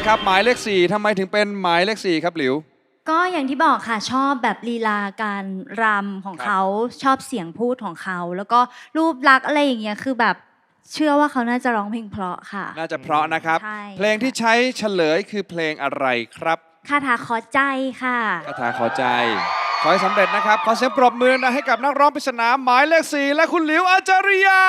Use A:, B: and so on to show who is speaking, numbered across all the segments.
A: นะครับ หมายเลขสี่ทำไมถึงเป็นหมายเลขสี่ครับหลิว
B: ก็อย่างที่บอกค่ะชอบแบบลีลาการรำของ
A: ครับ
B: เขาชอบเสียงพูดของเขา แล้วก็รูปลักษณ์อะไรอย่างเงี้ยคือแบบเชื่อว่าเขาน่าจะร้องเพลงเพราะค่ะ
A: น่าจะเพราะนะครับ
B: ใช่
A: เพลงที่ใช้เฉลยคือเพลงอะไรครับ
B: คาถาขอใจค่ะ
A: คาถาขอใจ ขอให้สำเร็จนะครับ ขอเสียงปรบมือนะให้กับนักร้องปริศนาหมายเลขสี่และคุณหลิวอาจาริยา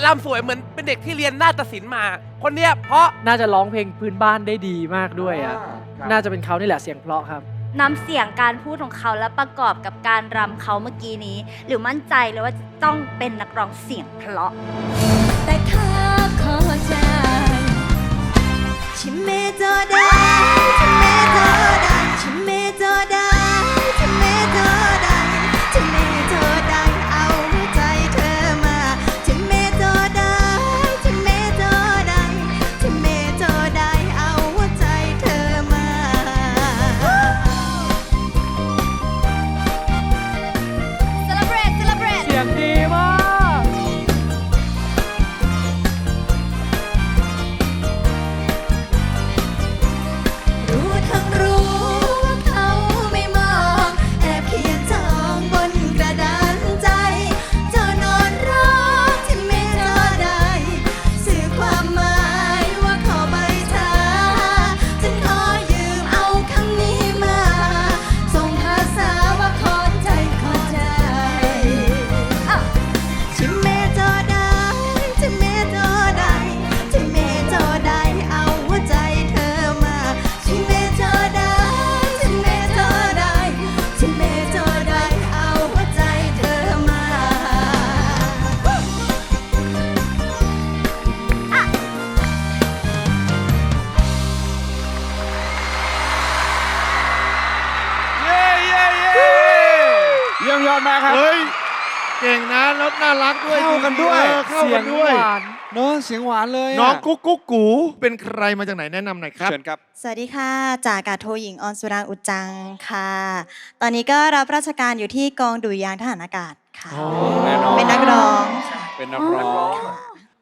B: จังหวะรำ
C: สวยเหมือนเป็นเด็กที่เรียนนาฏศิลป์มา คนเนี้ยเพราะ
D: น่าจะร้องเพลงพื้นบ้านได้ดีมากด้วยอะน่าจะเป็นเขานี่แหละเสียงเพราะครับ
B: นำเสียงการพูดของเขาและประกอบกับการรำเขาเมื่อกี้นี้ หรือมั่นใจเลยว่าจะต้องเป็นนักร้องเสียงเพราะ แต่ข้าขอใจ
E: ชิเมโจได้ อดมา
D: ก
E: ค
A: รับ
F: เฮ้ย เก่งนะแล้วน่ารักด้วย
A: เข้ากันด้วย
F: เออเข้า
D: เสีย
F: กั
D: ง
F: นด้วย
D: หวาน
A: เนอะเสียงหวานเลยะ
F: น้องกุ๊กกุ๊กกูเป็นใครมาจากไหนแนะนำหน่อยครับ
A: เชิญครับ
E: สวัสดีค่ะ จากอากาศโทหญิงออนสุรางอุจจังค่ะ ตอนนี้ก็รับราชการอยู่ที่กองดุริยางค์ทหารอากาศค่ะ
A: แน่นอน
E: เป็นนักร้องค่ะ
A: เป็นนักร้อง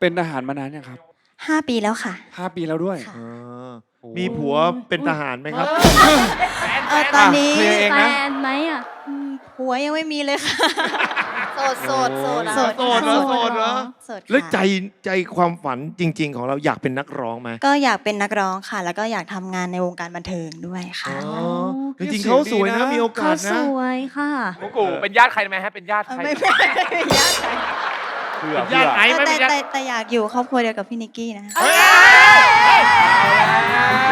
A: เป็นทหารมานานยังครับ
E: ห้าปีแล้วค่ะ
A: ห้าปีแล้วด้วย
E: ค่ะ
F: เออ มีผัวเป็นทหารไหมครับ
E: เออตอนนี้
A: เคลียร์เอง
B: แฟ
A: นะ
B: นไหมอะ
E: อืมผัวยังไม่มีเลยค่ะ
B: โสดโสดโสด
E: โสด
F: โสดเหรอโสดเหรอ
E: โสดค่ะ
F: แล้วใจใจความฝันจริง ๆ ของเราอยากเป็นนักร้องไหม
E: ก็อยากเป็นนักร้องค่ะ แล้วก็อยากทำงานในวงการบันเทิงด้วยค่ะ
F: อ๋อจริงๆเขาสวยนะมีโอกา
B: เขา
F: ส
B: ส
F: นะ
B: วยค่ะ
C: กูกูเป็นญาติใครไหมฮะ เป็นญาติใคร
E: ไม่ไม่ไม่ยากค่ะ
A: เพื่อ
F: ญาติไหนไม่
E: แต่
F: เป็นญา
E: แต่
F: ติ
E: แต่อยากอยู่ครอบครัวเดียวกับพี่นิกกี้นะ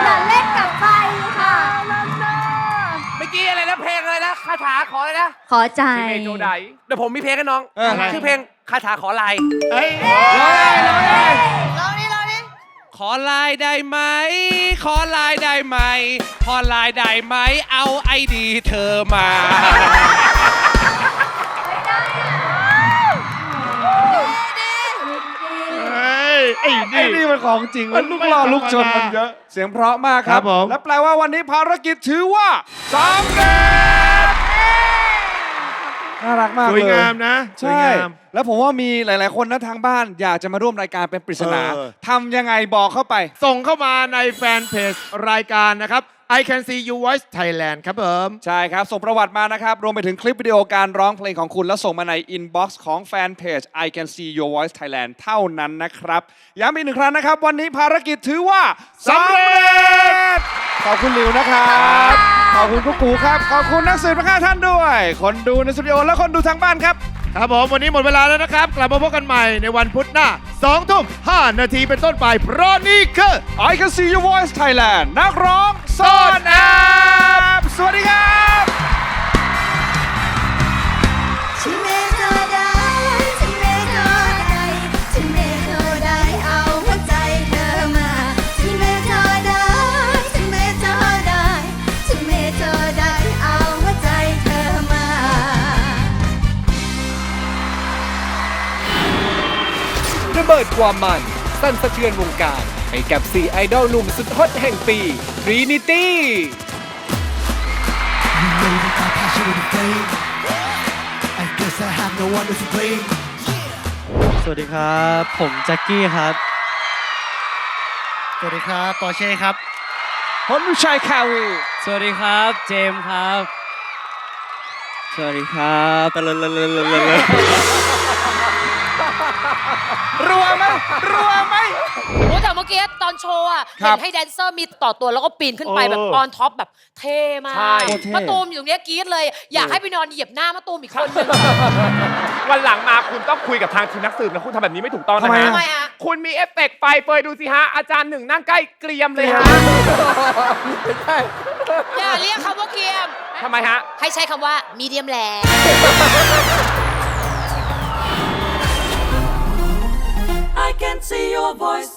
B: อย่าเล่นกับไฟค่ะ
C: เมื่อกี้อะไรนะเพลงอะไรนะคาถาขออะไรนะ
B: ขอใจ
C: ชิเมโจไดเดี๋ยวผมมีเพลงให้น้อง
A: เอออะไร
C: ชื่อเพลง
G: คาถาขอลาย
F: เอ้ย
E: ลองนี่ลองนี่
G: ขอลายได้ไหม ขอลายได้ไหม ขอลายได้ไหม เอาไอดีเธอมา
H: ของจริง
F: มั
H: มัน
F: น
H: ลูก
F: ไม่
H: ล่อ
F: ธรรมดา
H: ลูกชนมันเยอะ เสียงเพราะมากค
F: ค
H: รั
F: รั
H: บบ
F: ผม
H: และแปลว่าวันนี้ภารกิจถือว่าสำเร็จน่ารักมาก
F: ส
H: เลย
F: วยงามนะสวย
H: ใช่
F: งาม
H: แล้วผมว่ามีหลาย ๆ คนนะทางบ้าน อยากจะมาร่วมรายการเป็นปริศนา
F: เออ
H: ทำยังไงบอกเข้าไป
F: ส่งเข้ามาในแฟนเพจรายการนะครับ I can see you voice Thailand ครับผม
H: ใช่ครับ ส่งประวัติมานะครับ รวมไปถึงคลิปวิดีโอการร้องเพลงของคุณ แล้วส่งมาในอินบ็อกซ์ของแฟนเพจ I can see your voice Thailand เท่านั้นนะครับ ย้ำอีกหนึ่งครั้งนะครับ วันนี้ภารกิจถือว่าสำเร็จ ขอบคุณหลิวนะครับ ขอบคุณกุ๊กกูครับ ขอบคุณนักสืบทั้งห้าท่านด้วย คนดูในสตูดิโอและคนดูทางบ้านครับ
F: ครับผมวันนี้หมดเวลาแล้วนะครับ กลับมาพบกันใหม่ในวันพุธหน้า2ทุ่ม5นาทีเป็นต้นไปเพราะนี่คือ
H: I can see your voice Thailand นักร้อง ซ่อนแอบสวัสดีครับ
E: ฉันไม่เธอได้ฉันไม่เธอได้ฉันไม่เธอได้เอาหัวใจเธอมาฉันไม่เธอได้ฉันไม่เธอได้ฉันไม่เธอได้เอาหัวใจเธอมา
C: ระเบิดความมัน สั่นสะเทือนวงการ ให้กับ4ไอดอลหนุ่มสุดฮอตแห่งปี Trinity
I: I guess I have no one to blame.
J: สวัสดีครับ ผมแจ็คกี้ครับ
I: สวัสดีครับปอเช่ครับ
H: พลวิชัยคาวี
J: สวัสดีครับ เจมส์ครับ สวัสดีครับตะเลเลเลเลเล
H: รัวไหมรัวไหม
K: โอ้แต่เมื่อกี้ตอนโชว์อะ
H: ครั
K: เห็
H: บ
K: นให้แดนเซอร์มีต่อตัวแล้วก็ปีนขึ้นไป
F: เออ
K: แบบออนท็อปแบบเท่มาก
G: ใช่
H: โคตรเท่
K: มะตูมอยู่ตรงเนี้ยกรี๊ดเลย อยากให้ไปนอนเหยียบหน้ามะตูมอีกคนนึง
G: วันหลังมาคุณต้องคุยกับทางทีมนักสืบนะคุณทำแบบนี้ไม่ถูกต้องนะ
H: ทำไม
G: ฮะ
H: อะ
K: ทำไมฮะ
G: คุณมีเอฟเฟกต์ไฟเฟยดูสิฮะ อาจารย์หนึ่งนั่งใกล้เกรียมเลยฮะ
K: อย่าเรียกคำว่าเกียม
G: ทำไมฮะ
K: ให้ใช้คำว่ามีเดียมแล
E: I can see your voice